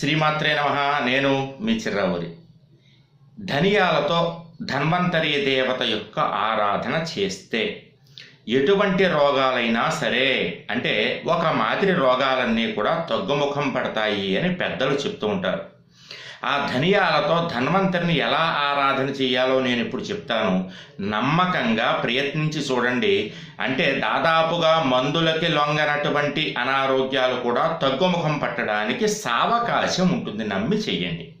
శ్రీమాత్రే నమ. నేను మీ చిర్రావురి ధనియాలతో ధన్వంతరి దేవత యొక్క ఆరాధన చేస్తే ఎటువంటి రోగాలైనా సరే అంటే ఒక మాదిరి రోగాలన్నీ కూడా తగ్గుముఖం పడతాయి అని పెద్దలు చెప్తూ ఉంటారు. ఆ ధనియాలతో ధన్వంతరిని ఎలా ఆరాధన చేయాలో నేను ఇప్పుడు చెప్తాను. నమ్మకంగా ప్రయత్నించి చూడండి. అంటే దాదాపుగా మందులకి లొంగనటువంటి అనారోగ్యాలు కూడా తగ్గుముఖం పట్టడానికి సావకాశం ఉంటుంది. నమ్మి చెయ్యండి.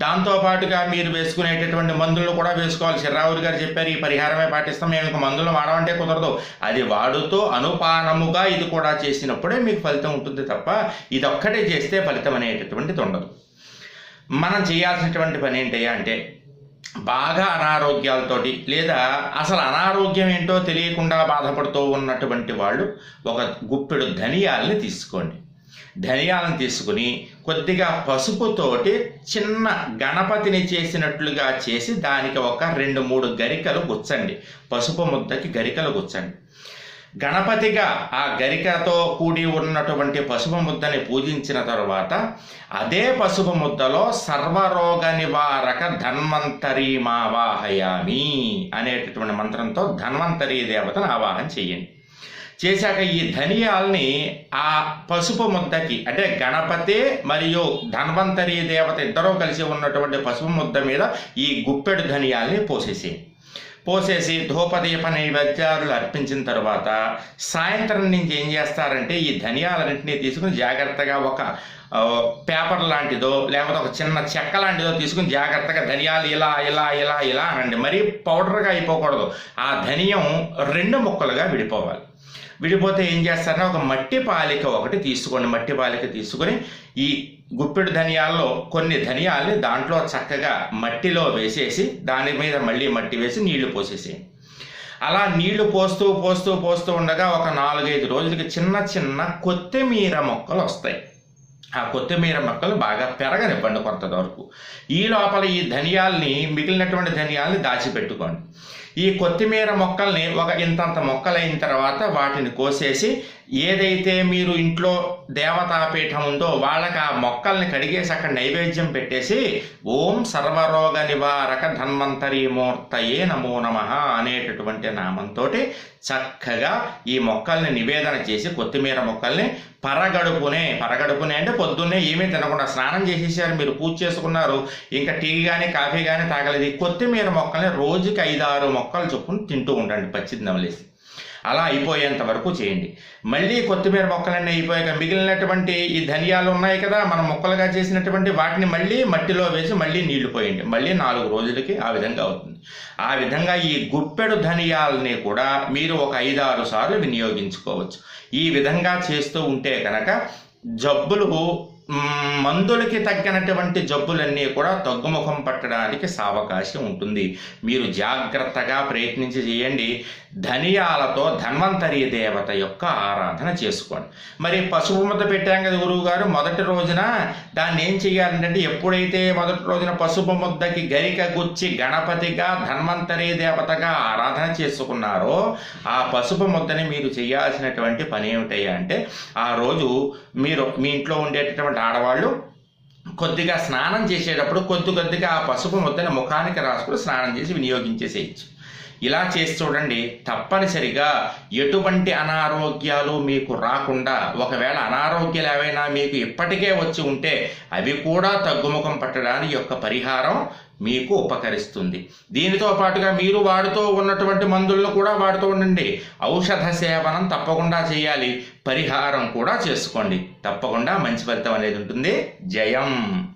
దాంతోపాటుగా మీరు వేసుకునేటటువంటి మందులను కూడా వేసుకోవాలి. చిర్రావురి గారు చెప్పారు ఈ పరిహారమే పాటిస్తాం. మేము ఇంకా మందులు వాడమంటే కుదరదు. అది వాడుతూ అనుపానముగా ఇది కూడా చేసినప్పుడే మీకు ఫలితం ఉంటుంది తప్ప ఇదొక్కటే చేస్తే ఫలితం అనేటటువంటిది ఉండదు. మనం చేయాల్సినటువంటి పని ఏంటి అంటే బాగా అనారోగ్యాలతోటి లేదా అసలు అనారోగ్యం ఏంటో తెలియకుండా బాధపడుతూ ఉన్నటువంటి వాళ్ళు ఒక గుప్పెడు ధనియాలని తీసుకోండి. ధనియాలను తీసుకుని కొద్దిగా పసుపుతోటి చిన్న గణపతిని చేసినట్లుగా చేసి దానికి ఒక రెండు మూడు గరికలు గుచ్చండి. పసుపు ముద్దకి గరికలు గుచ్చండి. గణపతిగా ఆ గరికతో కూడి ఉన్నటువంటి పసుపు ముద్దని పూజించిన తరువాత అదే పసుపు ముద్దలో సర్వరోగ నివారక ధన్వంతరి మావాహయామి అనేటటువంటి మంత్రంతో ధన్వంతరి దేవతను ఆవాహన చేయండి. చేశాక ఈ ధనియాల్ని ఆ పసుపు ముద్దకి అంటే గణపతి మరియు ధన్వంతరి దేవత ఇద్దరూ కలిసి ఉన్నటువంటి పసుపు ముద్ద మీద ఈ గుప్పెడు ధనియాల్ని పోసేసి పోసేసి ధూపదీప నైవేద్యాలు అర్పించిన తర్వాత సాయంత్రం నుంచి ఏం చేస్తారంటే ఈ ధనియాలన్నింటినీ తీసుకుని జాగ్రత్తగా ఒక పేపర్ లాంటిదో లేకపోతే ఒక చిన్న చెక్క లాంటిదో తీసుకుని జాగ్రత్తగా ధనియాలు ఇలా ఇలా ఇలా ఇలా అనండి. మరీ పౌడర్గా అయిపోకూడదు. ఆ ధనియం రెండు ముక్కలుగా విడిపోవాలి. విడిపోతే ఏం చేస్తారంటే ఒక మట్టి పాలిక ఒకటి తీసుకోండి. మట్టి పాలిక తీసుకొని ఈ గుప్పెడు ధనియాల్లో కొన్ని ధనియాల్ని దాంట్లో చక్కగా మట్టిలో వేసేసి దాని మీద మళ్ళీ మట్టి వేసి నీళ్ళు పోసేసి. అలా నీళ్ళు పోస్తూ పోస్తూ పోస్తూ ఉండగా ఒక నాలుగైదు రోజులకి చిన్న చిన్న కొత్తిమీర మొక్కలు వస్తాయి. ఆ కొత్తిమీర మొక్కలు బాగా పెరగనివ్వండి కొంత వరకు ఈ లోపల ఈ ధనియాల్ని మిగిలినటువంటి ధనియాల్ని దాచిపెట్టుకోండి. ఈ కొత్తిమీర మొక్కల్ని ఒక ఇంతంత మొక్కలైన తర్వాత వాటిని కోసేసి ఏదైతే మీరు ఇంట్లో దేవతాపీఠం ఉందో వాళ్ళకి ఆ మొక్కల్ని కడిగేసి అక్కడ నైవేద్యం పెట్టేసి ఓం సర్వరోగ నివారక ధన్వంతరి మూర్తయే నమో నమ అనేటటువంటి నామంతో చక్కగా ఈ మొక్కల్ని నివేదన చేసి కొత్తిమీర మొక్కల్ని పరగడుపునే పరగడుపునే అంటే పొద్దున్నే ఏమీ తినకుండా స్నానం చేసేసారు మీరు పూజ చేసుకున్నారు ఇంకా టీ కానీ కాఫీ కానీ తాగలేదు. ఈ కొత్తిమీర మొక్కల్ని రోజుకి ఐదారు మొక్కలు మొక్కలు చొప్పున తింటూ ఉండండి పచ్చిది నవలేసి అలా అయిపోయేంత వరకు చేయండి. మళ్ళీ కొత్తిమీర మొక్కలన్నీ అయిపోయాక మిగిలినటువంటి ఈ ధనియాలు ఉన్నాయి కదా మనం మొక్కలుగా చేసినటువంటి వాటిని మళ్ళీ మట్టిలో వేసి మళ్ళీ నీళ్ళు పోయండి. మళ్ళీ నాలుగు రోజులకి ఆ విధంగా అవుతుంది. ఆ విధంగా ఈ గుప్పెడు ధనియాలని కూడా మీరు ఒక ఐదారు సార్లు వినియోగించుకోవచ్చు. ఈ విధంగా చేస్తూ ఉంటే కనుక జబ్బులు మందులకి తగ్గినటువంటి జబ్బులన్నీ కూడా తగ్గుముఖం పట్టడానికి సావకాశం ఉంటుంది. మీరు జాగ్రత్తగా ప్రయత్నించి చేయండి. ధనియాలతో ధన్వంతరి దేవత యొక్క ఆరాధన చేసుకోండి. మరి పసుపు ముద్ద పెట్టాం కదా గురువు గారు మొదటి రోజున దాన్ని ఏం చేయాలంటే ఎప్పుడైతే మొదటి రోజున పసుపు ముద్దకి గరిక గుచ్చి గణపతిగా ధన్వంతరి దేవతగా ఆరాధన చేసుకున్నారో ఆ పసుపు ముద్దని మీరు చేయాల్సినటువంటి పని ఏమిటయ్యా అంటే ఆ రోజు మీరు మీ ఇంట్లో ఉండేటటువంటి ఆడవాళ్ళు కొద్దిగా స్నానం చేసేటప్పుడు కొద్ది కొద్దిగా ఆ పసుపు ముద్దని ముఖానికి రాసుకుని స్నానం చేసి వినియోగించేసేయచ్చు. ఇలా చేసి చూడండి తప్పనిసరిగా ఎటువంటి అనారోగ్యాలు మీకు రాకుండా ఒకవేళ అనారోగ్యాలు ఏవైనా మీకు ఇప్పటికే వచ్చి ఉంటే అవి కూడా తగ్గుముఖం పట్టడానికి యొక్క పరిహారం మీకు ఉపకరిస్తుంది. దీనితో పాటుగా మీరు వాడుతూ ఉన్నటువంటి మందులను కూడా వాడుతూ ఉండండి. ఔషధ సేవనం తప్పకుండా చేయాలి. పరిహారం కూడా చేసుకోండి. తప్పకుండా మంచి ఫలితం అనేది ఉంటుంది. జయం.